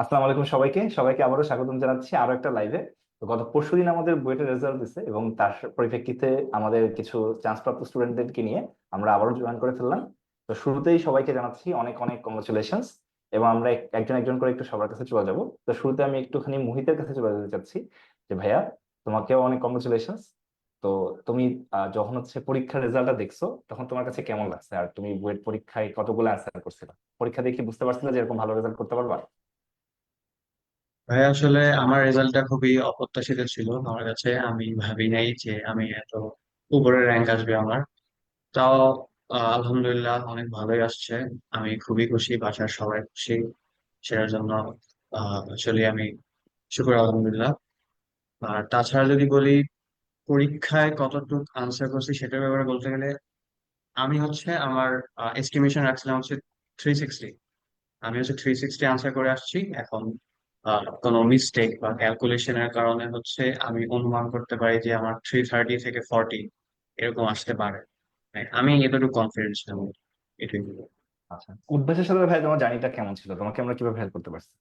আসসালামু আলাইকুম সবাইকে। সবাইকে আবারও স্বাগতম জানাচ্ছি আরও একটা লাইভে তো গত পরশুদিন আমাদের বুয়েটের রেজাল্ট দিছে এবং তার পরিপ্রেক্ষিতে আমাদের কিছু চান্স প্রাপ্ত স্টুডেন্টদেরকে নিয়ে আমরা আবারও জয়েন করে ফেললাম। তো শুরুতেই সবাইকে জানাচ্ছি অনেক অনেক কংগ্রাচুলেশনস এবং আমরা একজন একজন করে একটু সবার কাছে চলে যাব। তো শুরুতে আমি একটুখানি মোহিতের কাছে চলে যেতে চাচ্ছি যে, ভাইয়া, তোমাকেও অনেক কংগ্রাচুলেশনস তো তুমি যখন হচ্ছে পরীক্ষার রেজাল্টটা দেখছ, তখন তোমার কাছে কেমন লাগছে? আর তুমি বুয়েট পরীক্ষায় কতগুলো অ্যান্সার করছিলা? পরীক্ষা দেখে বুঝতে পারছিলে যে এরকম ভালো রেজাল্ট করতে পারবা? ভাই আসলে আমার রেজাল্টটা খুবই অপ্রত্যাশিত ছিল। আমার কাছে আমি ভাবি নাই যে আমি এত উপরে র্যাঙ্ক আসবে আমার। তাও আহ, আলহামদুলিল্লাহ অনেক ভালোই আসছে। আমি খুবই খুশি বাসার সবাই খুশি। সেটার জন্য আসলে আমি শুক্র আলহামদুলিল্লাহ। আর তাছাড়া যদি বলি পরীক্ষায় কতটুকু আনসার করছি সেটার ব্যাপারে বলতে গেলে আমি হচ্ছে আমার এস্টিমেশন রাখছিলাম হচ্ছে থ্রি সিক্সটি আমি হচ্ছে থ্রি সিক্সটি আনসার করে আসছি। এখন আহ, কোনো মিস্টেক বা ক্যালকুলেশনের কারণে হচ্ছে আমি অনুমান করতে পারি যে আমার থ্রি থার্টি থেকে ফর্টি এরকম আসতে পারে। হ্যাঁ, আমি এতটুকু কনফিডেন্স নেব এটাই বলব। আচ্ছা উদ্ভাসের সাথে ভাই তোমার জার্নিটা কেমন ছিল? তোমাকে আমরা কীভাবে হেল্প করতে পারছি?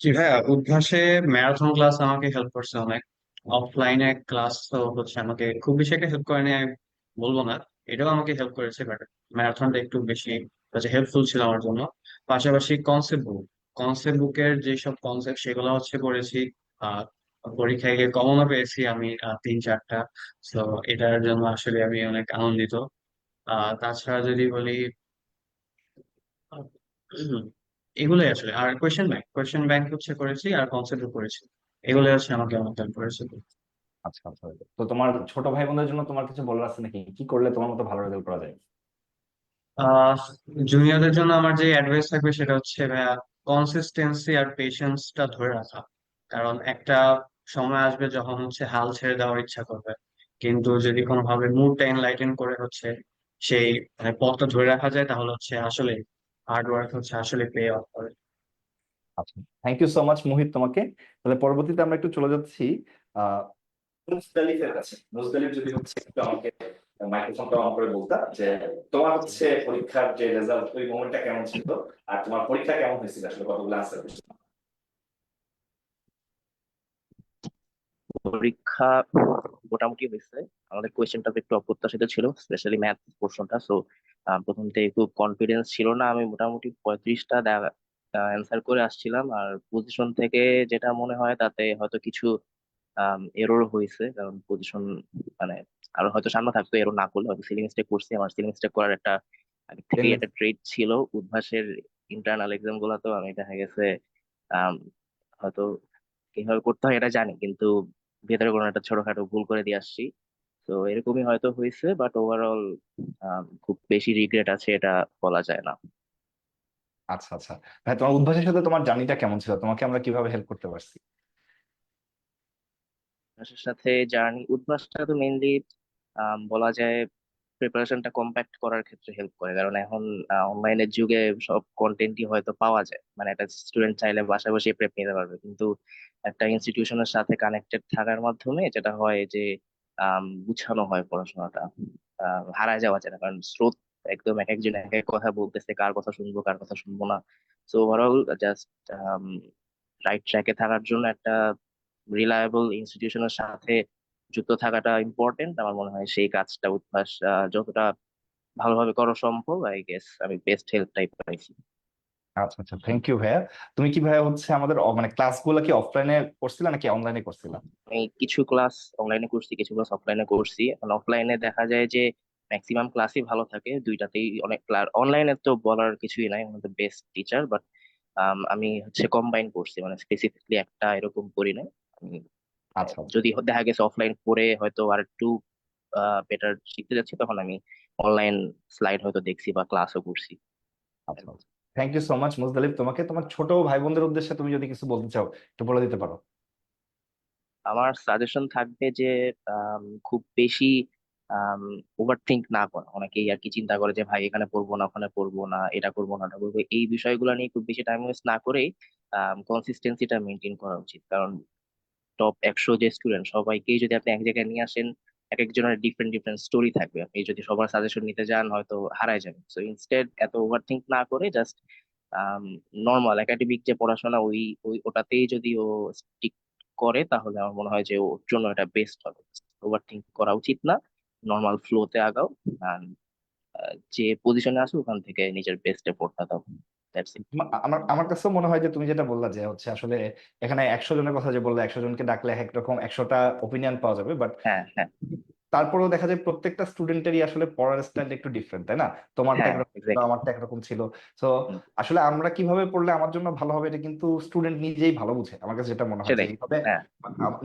জি ভাইয়া উদ্ভাসে ম্যারাথন ক্লাস আমাকে হেল্প করছে অনেক। অফলাইনে ক্লাস তো হচ্ছে আমাকে খুব বেশি একটা হেল্প করেনি আমি বলব না। এটাও আমাকে হেল্প করেছে বাট ম্যারাথনটা একটু বেশি হেল্পফুল ছিল আমার জন্য। পাশাপাশি কনসেপ্ট বুক কনসেপ্ট বুকের যেসব কনসেপ্ট সেগুলো হচ্ছে পড়েছি পরীক্ষায় গিয়ে কমনও পেয়েছি আমি তিন চারটা। তো এটার জন্য আসলে আমি অনেক আনন্দিত। আহ তাছাড়া যদি বলি এগুলোই আসলে। আর কোয়েশ্চেন ব্যাংক কোয়েশ্চেন ব্যাংক হচ্ছে করেছি আর কনসেপ্ট করেছি। এগুলোই হচ্ছে আমাকে অনেক হেল্প করেছে। আচ্ছা আচ্ছা। তো তোমার ছোট ভাই বোনদের জন্য তোমার কিছু বলার আছে নাকি? কি করলে তোমার মতো ভালো রেজাল্ট করা যায়? জুনিয়রদের জন্য আমার যে অ্যাডভাইস থাকবে সেটা হচ্ছে ভাইয়া কনসিস্টেন্সি আর পেশেন্সটা ধরে রাখা। কারণ একটা সময় আসবে যখন হচ্ছে হাল ছেড়ে দেওয়ার ইচ্ছা করবে। কিন্তু যদি কোনোভাবে মুডটা এনলাইটেন করে হচ্ছে, সেই মানে পথটা ধরে রাখা যায়, তাহলে হচ্ছে আসলে হার্ড ওয়ার্ক হচ্ছে আসলে পে অফ করে। আচ্ছা thank you so much Mohit তোমাকে। তাহলে পরবর্তীতে আমরা একটু চলে যাচ্ছি, আহ মুজদালিফের কাছে। মুজদালিফ যদি হচ্ছে একটু আমাকে মাইক্রোফোনটা অন করে যে তোমার হচ্ছে পরীক্ষার যে রেজাল্ট ওই মোমেন্টটা কেমন ছিল আর তোমার পরীক্ষা কেমন হয়েছিল আসলে কতগুলো আনসার পরীক্ষা মোটামুটি হয়েছে। আমাদের কোয়েশ্চেনটা একটু অপ্রত্যাশিত ছিল স্পেশালি ম্যাথ পোর্শনটা সো প্রথম থেকে খুব কনফিডেন্স ছিল না। আমি মোটামুটি পঁয়ত্রিশটা অ্যান্সার করে আসছিলাম। আর পজিশন থেকে যেটা মনে হয় তাতে হয়তো কিছু এরর হয়েছে। কারণ পজিশন মানে আর হয়তো সামনে থাকতো এরর না করলে হয়তো সিলিং স্টেক করছি আমার সিলিং স্টেক করার একটা থেকেই একটা ট্রেড ছিল। উদ্ভাসের ইন্টারনাল এক্সাম গুলাতেও আমি দেখা গেছে হয়তো কীভাবে করতে হয় এটা জানি কিন্তু ভেতরে কোনো একটা ছোটখাটো ভুল করে দিয়ে আসছি। তো এরকমই হয়তো হয়েছে বাট ওভারঅল খুব বেশি রিগ্রেট আছে এটা বলা যায় না। আচ্ছা আচ্ছা। ভাই তোমার উদ্ভাসের সাথে তোমার জার্নিটা কেমন ছিল? তোমাকে আমরা কীভাবে হেল্প করতে পারছি? উদ্ভাসের সাথে জার্নি উদ্ভাসটা তো মেইনলি বলা যায় প্রিপারেশনটা কম্প্যাক্ট করার ক্ষেত্রে হেল্প করে। কারণ এখন অনলাইনের যুগে সব কন্টেন্টই হয়তো পাওয়া যায়। মানে একটা স্টুডেন্ট চাইলে বাসায় বসে প্রেপ নিতে পারবে। কিন্তু একটা ইনস্টিটিউশনের সাথে কানেক্টেড থাকার মাধ্যমে যেটা হয় যে গুছানো হয় পড়াশোনাটা। হারায় যাওয়া যায় না। কারণ স্রোত একদম এক একজন এক এক কথা বলতেছে, কার কথা শুনব, কার কথা শুনব না। সো ওভারঅল জাস্ট রাইট ট্র্যাকে থাকার জন্য একটা রিলায়েবল ইনস্টিটিউশনের সাথে যুক্ত থাকাটা ইম্পর্টেন্ট আমার মনে হয় সেই কাজটা উদ্ভাস যতটা ভালোভাবে করা সম্ভব আই গেস আমি বেস্ট হেল্প টাইপ পাইছি। আচ্ছা আচ্ছা থ্যাংক ইউ ভাইয়া। তুমি কি ভাইয়া হচ্ছে আমাদের মানে ক্লাসগুলো কি অফলাইনে করছিলা নাকি অনলাইনে করছিলা? আমি কিছু ক্লাস অনলাইনে করছি কিছু ক্লাস অফলাইনে করছি। এখন অফলাইনে দেখা যায় যে ম্যাক্সিমাম ক্লাসই ভালো থাকে। দুইটাতেই অনেক ক্লাস অনলাইনে তো বলার কিছুই নাই আমাদের বেস্ট টিচার বাট আমি হচ্ছে কম্বাইন করছি মানে স্পেসিফিকলি একটা এরকম করি নাই। আমি আচ্ছা আচ্ছা। যদি দেখা গেছে অফলাইন পড়ে হয়তো আর একটু বেটার শিখতে যাচ্ছি তখন আমি অনলাইন স্লাইড হয়তো দেখছি বা ক্লাসও করছি। আচ্ছা thank you so much Muzdalif তোমাকে তোমার ছোট ভাই বোনদের উদ্দেশ্যে তুমি যদি কিছু বলতে চাও একটু বলে দিতে পারো। আমার সাজেশন থাকবে যে খুব বেশি ওভার থিঙ্ক না করা। অনেকেই আর কি চিন্তা করে যে ভাই এখানে পড়ব না ওখানে পড়ব না এটা করব না ওটা করব। এই বিষয়গুলো নিয়ে খুব বেশি টাইম ওয়েস্ট না করেই কনসিস্টেন্সিটা মেনটেন করা উচিত। কারণ টপ একশো যে স্টুডেন্ট সবাইকেই যদি আপনি এক জায়গায় নিয়ে আসেন, এক একজনের ডিফারেন্ট ডিফারেন্ট স্টোরি থাকবে। আপনি যদি সবার সাজেশন নিতে যান, হয়তো হারায় যাবেন। সো ইনস্টেড এত ওভার থিঙ্ক না করে জাস্ট নর্মাল একাডেমিক যে পড়াশোনা, ওই ওই, ওটাতেই যদি ও স্টিক করে, তাহলে আমার মনে হয় যে ওর জন্য এটা বেস্ট হবে। ওভার থিঙ্ক করা উচিত না নর্মাল ফ্লোতে আগাও যে পজিশনে আসো ওখান থেকে নিজের বেস্ট এফোর্টটা দাও। আমার আমার কাছেও মনে হয় যে তুমি যেটা বললা যে হচ্ছে আসলে এখানে একশো জনের কথা যে বললে একশো জনকে ডাকলে একরকম একশোটা ওপিনিয়ন পাওয়া যাবে বাট হ্যাঁ হ্যাঁ। তারপরেও দেখা যায় প্রত্যেকটা স্টুডেন্টেরই আসলে পড়ার স্টাইল একটু ডিফারেন্ট তাই না? তোমারটা হ্যাঁ একরকম ছিল আমারটা একরকম ছিল। তো আসলে আমরা কীভাবে পড়লে আমার জন্য ভালো হবে এটা কিন্তু স্টুডেন্ট নিজেই ভালো বুঝে আমার কাছে যেটা মনে হয় এইভাবে হ্যাঁ।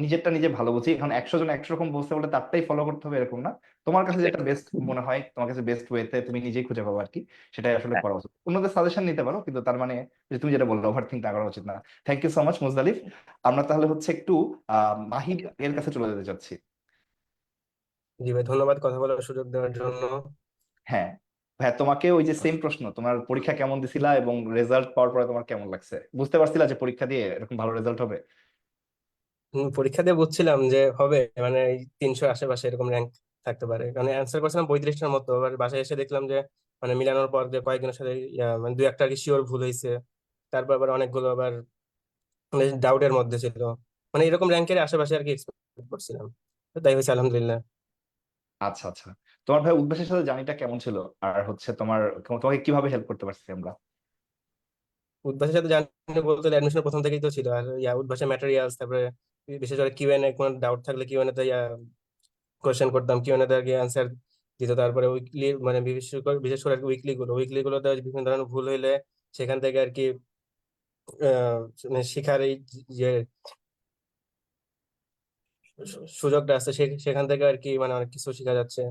নিজেরটা নিজে ভালো বুঝি এখন একশো জন একশো রকম বলতে বলে তারটাই ফলো করতে হবে এরকম না। তোমার কাছে যেটা বেস্ট মনে হয় তোমার কাছে বেস্ট ওয়েতে তুমি নিজেই খুঁজে পাবো আর কি সেটাই আসলে হ্যাঁ। করা উচিত। অন্যদের সাজেশন নিতে পারো কিন্তু তার মানে যে তুমি যেটা বললে ওভার থিঙ্ক না করা উচিত না। Thank you so much Muzdalif. আমরা তাহলে হচ্ছে একটু আহ মাহিব এর কাছে চলে যেতে চাচ্ছি। জি ভাই ধন্যবাদ কথা বলার সুযোগ দেওয়ার জন্য। হ্যাঁ হ্যাঁ তোমাকে ওই যে সেম প্রশ্ন তোমার পরীক্ষা কেমন দিছিলা এবং রেজাল্ট পাওয়ার পরে তোমার কেমন লাগছে? বুঝতে পারছিলা যে পরীক্ষা দিয়ে এরকম ভালো রেজাল্ট হবে? পরীক্ষা দিয়ে বুঝছিলাম যে হবে মানে তিনশো আশেপাশে এরকম র্যাঙ্ক থাকতে পারে। কারণ অ্যান্সার করছিলাম পঁয়ত্রিশটার মতো এবার বাসায় এসে দেখলাম যে মানে মিলানোর পর যে কয়েকজনের সাথে মানে দুই একটা শিওর ভুল হয়েছে। তারপর আবার অনেকগুলো আবার ডাউটের মধ্যে ছিল। মানে এরকম র্যাঙ্কের আশেপাশে আর কি এক্সপেক্ট করছিলাম। তো তাই হয়েছে আলহামদুলিল্লাহ। আচ্ছা আচ্ছা। তোমার ভাই উদ্ভাসের সাথে জার্নিটা কেমন ছিল? আর হচ্ছে তোমার, তোমাকে কীভাবে হেল্প করতে পারছি আমরা? উদ্ভাসের সাথে জানি বলতে অ্যাডমিশন প্রথম থেকেই তো ছিল। আর ইয়া, উদ্ভাসের ম্যাটেরিয়ালস তারপরে বিশেষ করে কিউএন এ কোনো ডাউট থাকলে কিউএন তে ইয়া কোয়েশ্চেন করতাম। কিউএন তে কি অ্যান্সার দিত। তারপরে উইকলি মানে বিশেষ করে বিশেষ করে উইকলি গুলো। উইকলি গুলোতে বিভিন্ন ধরনের ভুল হইলে সেখান থেকে আর কি মানে শেখার এই যে সুযোগটা আছে সেখান থেকে আর কি মানে অনেক কিছু শেখা যাচ্ছে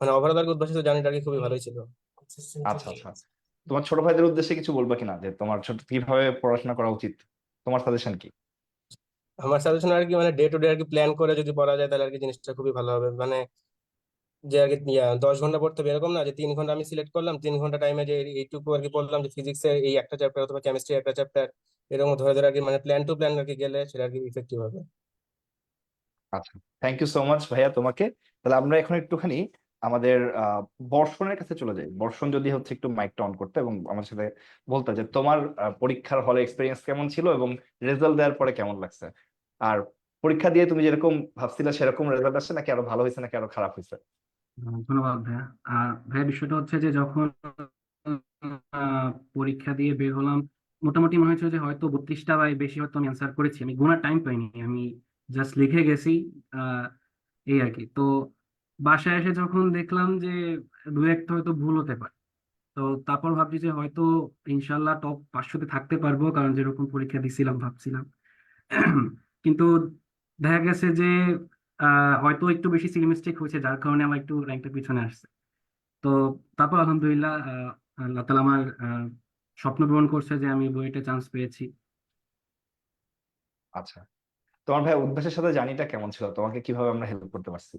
মানে ওভারঅল আর উদ্ভাসিত জার্নিটা আর কি খুবই ভালোই ছিল আচ্ছা আচ্ছা তোমার ছোট ভাইদের উদ্দেশ্যে কিছু বলবা কিনা যে তোমার ছোট কীভাবে পড়াশোনা করা উচিত তোমার সাজেশন কি আমার সাজেশন আর কি মানে ডে টু ডে আর কি প্ল্যান করে যদি পড়া যায় তাহলে আর কি জিনিসটা খুবই ভালো হবে মানে যে আর কি দশ ঘণ্টা পড়তে হবে এরকম না যে তিন ঘণ্টা আমি সিলেক্ট করলাম তিন ঘণ্টা টাইমে যে এই- এইটুকু আর কি পড়লাম যে ফিজিক্সের এই একটা চ্যাপ্টার অথবা কেমিস্ট্রি একটা চ্যাপ্টার এরকম ধরে ধরে আর কি মানে প্ল্যান টু প্ল্যান আর কি গেলে সেটা আর কি ইফেক্টিভ হবে আচ্ছা থ্যাংক ইউ সো মাচ ভাইয়া তোমাকে। তাহলে আমরা এখন একটুখানি আমাদের বর্ষণের কাছে চলে যাই। বর্ষণ যদি হচ্ছে একটু মাইকটা অন করতে এবং আমার সাথে বলতে যে তোমার পরীক্ষার হলে এক্সপিরিয়েন্স কেমন ছিল এবং রেজাল্ট দেওয়ার পরে কেমন লাগছে? আর পরীক্ষা দিয়ে তুমি যেরকম ভাবছিলে সেরকম রেজাল্ট আসছে নাকি আরও ভালো হয়েছে নাকি আরও খারাপ হয়েছে? ধন্যবাদ ভাইয়া। আর ভাইয়া, বিষয়টা হচ্ছে যে যখন পরীক্ষা দিয়ে বের হলাম, মোটামুটি মনে হচ্ছে যে হয়তো বত্রিশটা বা বেশি হয়তো আমি অ্যান্সার করেছি। আমি গোনার টাইম পাইনি। আমি জাস্ট লিখে গেছি এই আর কি। তো বাসায় এসে যখন দেখলাম যে দু একটা হয়তো ভুল হতে পারে, তো তারপর ভাবছি যে হয়তো ইনশাল্লাহ টপ পাঁচশোতে থাকতে পারব, কারণ যেরকম পরীক্ষা দিছিলাম, ভাবছিলাম। কিন্তু দেখা গেছে যে হয়তো একটু বেশি সিলি মিস্টেক হয়েছে, যার কারণে আমার একটু র্যাঙ্কটা পিছনে আসছে। তো তারপর আলহামদুলিল্লাহ আল্লাহ তালা আমার স্বপ্ন পূরণ করছে যে আমি বইটা চান্স পেয়েছি। আচ্ছা। তোমার ভাই উদ্ভাসের সাথে জার্নিটা কেমন ছিল? তোমাকে কীভাবে আমরা হেল্প করতে পারছি?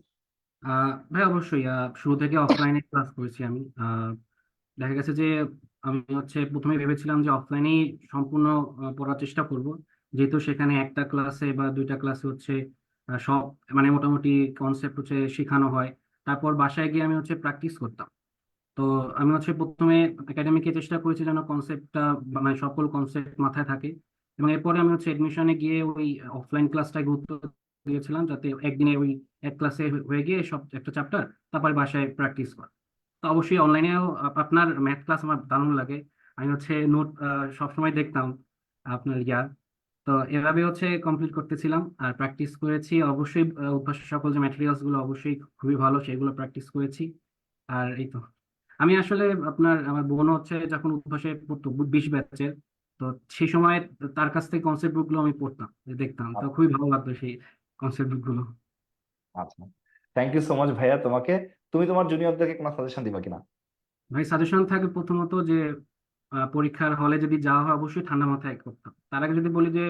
ভাই অবশ্যই শুরু থেকে অফলাইনে ক্লাস করেছি আমি। দেখা গেছে যে আমি হচ্ছে প্রথমে ভেবেছিলাম যে অফলাইনেই সম্পূর্ণ পড়ার চেষ্টা করব। যেহেতু সেখানে একটা ক্লাসে বা দুইটা ক্লাসে হচ্ছে সব মানে মোটামুটি কনসেপ্ট হচ্ছে শেখানো হয়। তারপর বাসায় গিয়ে আমি হচ্ছে প্র্যাকটিস করতাম। তো আমি হচ্ছে প্রথমে একাডেমিকে চেষ্টা করেছি যেন কনসেপ্টটা মানে সকল কনসেপ্ট মাথায় থাকে। এবং এরপরে আমি হচ্ছে এডমিশনে গিয়ে ওই অফলাইন ক্লাসটায় গুরুত্ব দিয়েছিলাম যাতে একদিনে ওই এক ক্লাসে হয়ে গিয়ে সব একটা চ্যাপ্টার তারপরে বাসায় প্র্যাকটিস করা। তো অবশ্যই অনলাইনেও আপনার ম্যাথ ক্লাস আমার দারুণ লাগে। আমি হচ্ছে নোট সবসময় দেখতাম আপনার ইয়া। তো এভাবে হচ্ছে কমপ্লিট করতেছিলাম। আর প্র্যাকটিস করেছি। অবশ্যই আহ, অভ্যাসের সকল যে ম্যাটেরিয়ালসগুলো অবশ্যই খুবই ভালো সেগুলো প্র্যাকটিস করেছি। আর এই তো। আমি আসলে আপনার আমার বোন হচ্ছে যখন উদ্ভাসে পড়তো বিশ ব্যাচের তো সেই সময় তার কাছ থেকে কনসেপ্ট বুকগুলো আমি পড়তাম দেখতাম। তো খুবই ভালো লাগতো সেই কনসেপ্ট বুকগুলো। আচ্ছা। থ্যাংক ইউ সো মাচ ভাইয়া তোমাকে। তুমি তোমার জুনিয়রদেরকে কোনো সাজেশন দিবা কিনা? ভাই সাজেশন থাকে প্রথমত যে পরীক্ষার হলে যদি যাওয়া হয় অবশ্যই ঠান্ডা মাথায় করতাম। তার আগে যদি বলি যে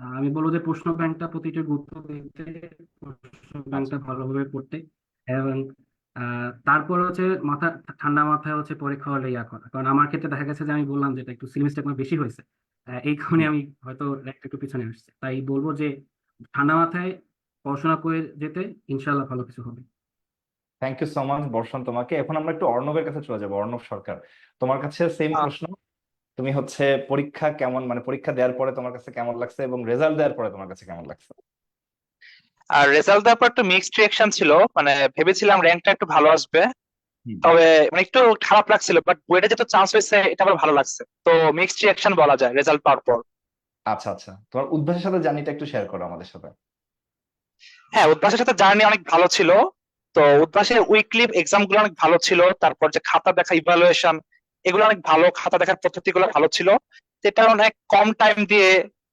আমি বলব যে প্রশ্ন ব্যাংকটা প্রতিটা গুরুত্ব দিতে প্রশ্ন ব্যাংকটা ভালোভাবে পড়তে। এবং তারপর হচ্ছে মাথা ঠান্ডা মাথায় হচ্ছে পরীক্ষা হলে ইয়া করা। কারণ আমার ক্ষেত্রে দেখা গেছে যে আমি বললাম যেটা একটু সিমিস্টার আমার বেশি হয়েছে। এই কারণে আমি হয়তো একটু পিছনে আসছে। তাই বলব যে ঠান্ডা মাথায় পড়াশোনা করে যেতে ইনশাল্লাহ ভালো কিছু হবে। থ্যাংক ইউ সো মাচ বর্ষণ তোমাকে। এখন আমরা একটু অর্ণবের কাছে চলে যাব অর্ণব সরকার। তোমার কাছে সেম প্রশ্ন তুমি হচ্ছে পরীক্ষা কেমন মানে পরীক্ষা দেওয়ার পরে তোমার কাছে কেমন লাগছে এবং রেজাল্ট দেওয়ার পরে তোমার কাছে কেমন লাগছে? আর রেজাল্ট দেওয়ার পর একটু মিক্সড রিয়াকশন ছিল মানে ভেবেছিলাম র্যাঙ্কটা একটু ভালো আসবে। তবে মানে একটু খারাপ লাগছিল বাট বুয়েটে যেহেতু চান্স হয়েছে এটা আমার ভালো লাগছে। তো মিক্সড রিয়াকশন বলা যায় রেজাল্ট পাওয়ার পর। আচ্ছা আচ্ছা। তোমার উদ্ভাসের সাথে জার্নিটা একটু শেয়ার করো আমাদের সাথে। হ্যাঁ উদ্ভাসের সাথে জার্নি অনেক ভালো ছিল। তো উদ্ভাসের উইকলি এক্সামগুলো অনেক ভালো ছিল তারপর যে খাতা দেখা ইভালুয়েশন এগুলো অনেক ভালো খাতা দেখার পদ্ধতিগুলো ভালো ছিল। এটা অনেক কম টাইম দিয়ে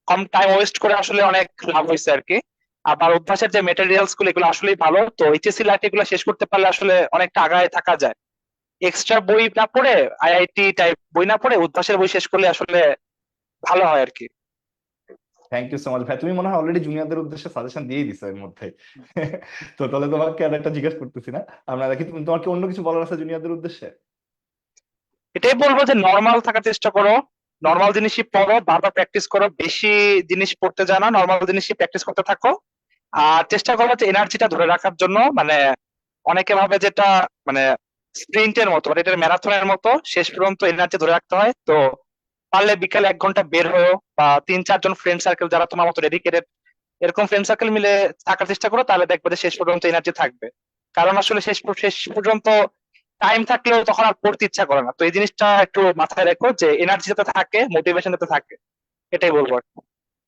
কম টাইম ওয়েস্ট করে আসলে অনেক লাভ হয়েছে আর কি। আবার অভ্যাসের যে মেটেরিয়ালসগুলো এগুলো আসলেই ভালো। তো এইচএসসি লাইফ এগুলো শেষ করতে পারলে আসলে অনেকটা আগায় থাকা যায়। এক্সট্রা বই না পড়ে আইআইটি টাইপ বই না পড়ে উদ্ভাসের বই শেষ করলে আসলে ভালো হয় আর কি। থ্যাংক ইউ সো মাচ ভাই তুমি মনে হয় অলরেডি জুনিয়রদের উদ্দেশ্যে সাজেশন দিয়েই দিছো এর মধ্যে। তো তাহলে তোমাকে আর একটা জিজ্ঞেস করতেছি না। আমরা দেখি তুমি তোমার কি অন্য কিছু বলার আছে জুনিয়রদের উদ্দেশ্যে? এটাই বলব যে নর্মাল থাকার চেষ্টা করো। নর্মাল জিনিসই পড়ো বারবার প্র্যাকটিস করো। বেশি জিনিস পড়তে জানা নর্মাল জিনিসই প্র্যাকটিস করতে থাকো। আর চেষ্টা করো যে এনার্জিটা ধরে রাখার জন্য। মানে অনেকে ভাবে যেটা মানে স্প্রিন্টের মতো মানে এটা ম্যারাথনের মতো। শেষ পর্যন্ত এনার্জি ধরে রাখতে হয়। তো পারলে বিকালে এক ঘণ্টা বের হও বা তিন চারজন ফ্রেন্ড সার্কেল যারা তোমার মতো ডেডিকেটেড এরকম ফ্রেন্ড সার্কেল মিলে থাকার চেষ্টা করো, তাহলে দেখবে যে শেষ পর্যন্ত এনার্জি থাকবে। কারণ আসলে শেষ শেষ পর্যন্ত টাইম থাকলেও তখন আর পড়তে ইচ্ছা করে না। তো এই জিনিসটা একটু মাথায় রেখো যে এনার্জি যাতে থাকে মোটিভেশন যাতে থাকে, এটাই বলব আর।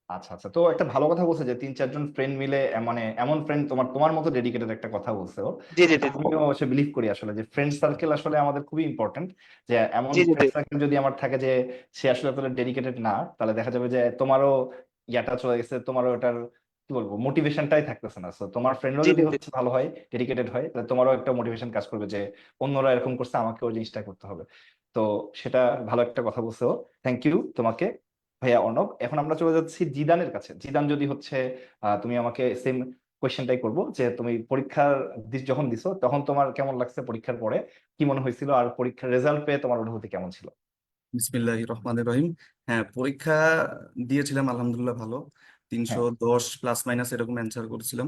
আচ্ছা আচ্ছা। তো একটা ভালো কথা বলছে যে তিন চারজন ফ্রেন্ড মিলে মানে এমন ফ্রেন্ড তোমার তোমার মতো ডেডিকেটেড একটা কথা বলছে। ও জি জি। আমিও অবশ্যই বিলিভ করি আসলে যে ফ্রেন্ড সার্কেল আসলে আমাদের খুবই ইম্পর্টেন্ট যে এমন। ফ্রেন্ড সার্কেল যদি আমার থাকে যে সে আসলে এতটা ডেডিকেটেড না তাহলে দেখা যাবে যে তোমারও ইয়াটা চলে গেছে তোমারও এটার কি বলব মোটিভেশনটাই থাকতেছে না। তোমার ফ্রেন্ডও যদি। হচ্ছে ভালো হয় ডেডিকেটেড হয় তাহলে তোমারও একটা মোটিভেশন কাজ করবে যে অন্যরা এরকম করছে আমাকে ওই জিনিসটা করতে হবে। তো সেটা ভালো একটা কথা বলছো। থ্যাংক ইউ তোমাকে। ভাইয়া অর্ণব এখন আমরা চলে যাচ্ছি জিদানের কাছে। জিদান যদি হচ্ছে আহ, তুমি আমাকে সেম কোয়েশ্চেনটাই করব যে তুমি পরীক্ষার যখন দিছো তখন তোমার কেমন লাগছে পরীক্ষার পরে? কি মনে হয়েছিল? আর পরীক্ষার রেজাল্ট পেয়ে তোমার অনুভূতি কেমন ছিল? বিসমিল্লাহ রহমানির রহিম। হ্যাঁ পরীক্ষা দিয়েছিলাম আলহামদুলিল্লাহ ভালো। তিনশো হ্যাঁ। দশ প্লাস মাইনাস এরকম অ্যান্সার করেছিলাম।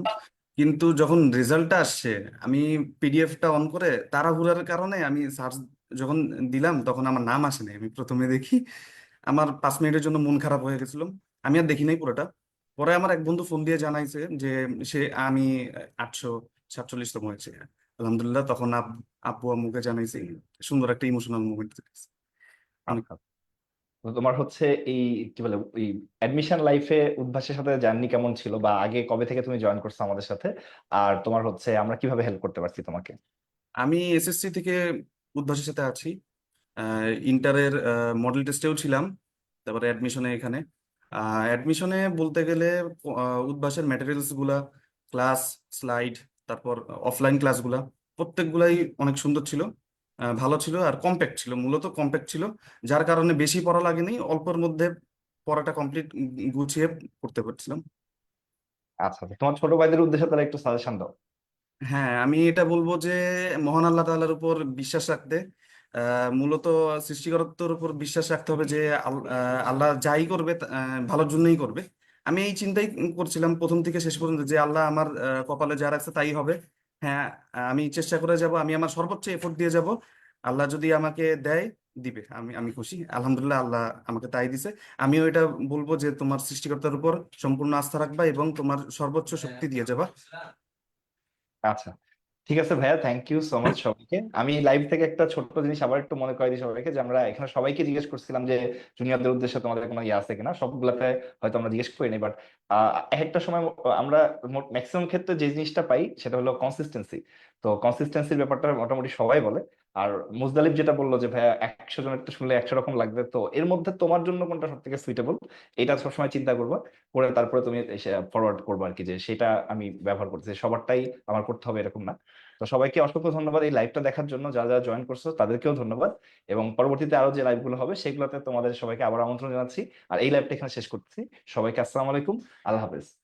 কিন্তু যখন রেজাল্টটা আসছে আমি পিডিএফটা অন করে তাড়াহুড়ার কারণে আমি সার্চ যখন দিলাম তখন আমার নাম আসে নাই। আমি প্রথমে দেখি আমার পাঁচ মিনিটের জন্য মন খারাপ হয়ে গেছিল। আমি আর দেখি নাই পুরোটা। পরে আমার এক বন্ধু ফোন দিয়ে জানাইছে যে সে আমি আটশো সাতচল্লিশতম হয়েছে। আলহামদুলিল্লাহ তখন আব্বু আম্মুকে জানাইছি সুন্দর একটা ইমোশনাল মুভমেন্ট অনেক আচ্ছা। তো তোমার হচ্ছে এই কি বলে এই অ্যাডমিশন লাইফে উদ্ভাসের সাথে জার্নি কেমন ছিল? বা আগে কবে থেকে তুমি জয়েন করছ আমাদের সাথে? আর তোমার হচ্ছে আমরা কীভাবে হেল্প করতে পারছি তোমাকে? আমি এসএসসি থেকে উদ্ভাসের সাথে আছি। ইন্টারের মডেল টেস্টেও ছিলাম তারপরে অ্যাডমিশনে এখানে। অ্যাডমিশনে বলতে গেলে উদ্ভাসের ম্যাটেরিয়ালসগুলা ক্লাস স্লাইড তারপর অফলাইন ক্লাসগুলা প্রত্যেকগুলাই অনেক সুন্দর ছিল ভালো ছিল আর কম্প্যাক্ট ছিল মূলত কম্প্যাক্ট ছিল। যার কারণে বেশি পড়া লাগেনি অল্পের মধ্যে পড়াটা কমপ্লিট গুছিয়ে পড়তে পারছিলাম। আচ্ছা আচ্ছা। তোমার ছোট ভাইদের উদ্দেশ্যে তারা একটু সাজেশন দাও। হ্যাঁ আমি এটা বলব যে মহান আল্লাহ তাআলার উপর বিশ্বাস রাখতে মূলত সৃষ্টিকর্তার উপর বিশ্বাস রাখতে হবে যে আল্লাহ যাই করবে ভালোর জন্যই করবে। আমি এই চিন্তাই করছিলাম প্রথম থেকে শেষ পর্যন্ত যে আল্লাহ আমার কপালে যা রাখছে তাই হবে। হ্যাঁ আমি চেষ্টা করে যাব আমি আমার সর্বোচ্চ এফোর্ট দিয়ে যাব। আল্লাহ যদি আমাকে দেয় দিবে। আমি আমি খুশি। আলহামদুলিল্লাহ আল্লাহ আমাকে তাই দিছে। আমিও এটা বলব যে তোমার সৃষ্টিকর্তার উপর সম্পূর্ণ আস্থা রাখবা এবং তোমার সর্বোচ্চ শক্তি দিয়ে যাবা। আচ্ছা। ঠিক আছে ভাইয়া থ্যাংক ইউ সো মাচ সবাইকে। আমি লাইভ থেকে একটা ছোট্ট জিনিস আবার একটু মনে করে দিই সবাইকে, যে আমরা এখানে সবাইকে জিজ্ঞেস করছিলাম যে জুনিয়রদের উদ্দেশ্যে তোমাদের কোনো ইয়ে আছে কিনা? সবগুলাতে হয়তো আমরা জিজ্ঞেস করিনি বাট একটা সময় আমরা ম্যাক্সিমাম ক্ষেত্রে যে জিনিসটা পাই সেটা হলো কনসিস্টেন্সি তো কনসিস্টেন্সির ব্যাপারটা মোটামুটি সবাই বলে। আর মুজদালিব যেটা বলল যে, ভাইয়া, একশো জনের তো শুনলে একশো রকম লাগবে। তো এর মধ্যে তোমার জন্য কোনটা সব থেকে সুইটেবল এটা সবসময় চিন্তা করব। করে তারপরে তুমি ফরওয়ার্ড করব আর কি যে, সেটা আমি ব্যবহার করতেছি সবারটাই আমার করতে হবে এরকম না। তো সবাইকে অসংখ্য ধন্যবাদ এই লাইভটা দেখার জন্য। যারা যারা জয়েন করছ, তাদেরকেও ধন্যবাদ। এবং পরবর্তীতে আরও যে লাইভগুলো হবে, সেগুলোতে তোমাদের সবাইকে আবার আমন্ত্রণ জানাচ্ছি। আর এই লাইভটা এখানে শেষ করতেছি। সবাইকে আসসালামু আলাইকুম। আল্লাহ হাফেজ।